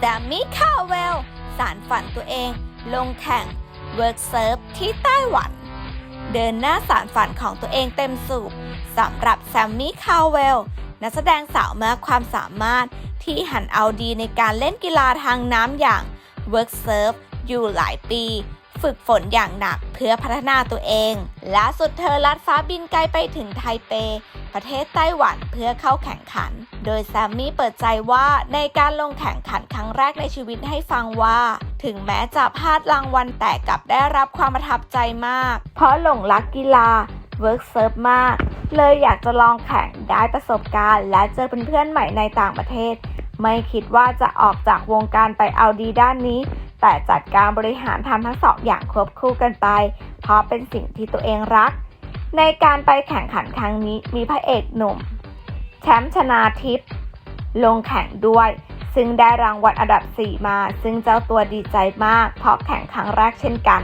แซมมี่คาเวล สารฝันตัวเอง ลงแข่งเวิร์กเซิร์ฟที่ไต้หวัน เดินหน้าสารฝันของตัวเองเต็มสูบสำหรับแซมมี่คาเวล นักแสดงสาวมากความสามารถที่หันเอาดีในการเล่นกีฬาทางน้ำอย่างเวิร์กเซิร์ฟอยู่หลายปี ฝึกฝนอย่างหนักเพื่อพัฒนาตัวเองล่าสุดเธอลัดฟ้าบินไกลไปถึงไทเป ประเทศไต้หวันเพื่อเข้าแข่งขัน โดยแซมมี่เปิดใจว่าในการลงแข่งขันครั้งแรกในชีวิตให้ฟังว่า ถึงแม้จะพลาดรางวัลแต่กลับได้รับความประทับใจมาก เพราะหลงรักกีฬาเวิร์กเซิร์ฟมาก เลยอยากจะลองแข่งได้ประสบการณ์ และเจอเพื่อนๆใหม่ในต่างประเทศ ไม่คิดว่าจะออกจากวงการไปเอาดีด้านนี้ แต่จัดการบริหารทำทั้งสองอย่างควบคู่กันไป เพราะเป็นสิ่งที่ตัวเองรัก ในการไปแข่งขันครั้งนี้มีพระเอกหนุ่ม แชมป์ชนาทิพย์ลงแข่งด้วย ซึ่งได้รางวัลอันดับ 4 มา ซึ่งเจ้าตัวดีใจมาก เพราะแข่งครั้งแรกเช่นกัน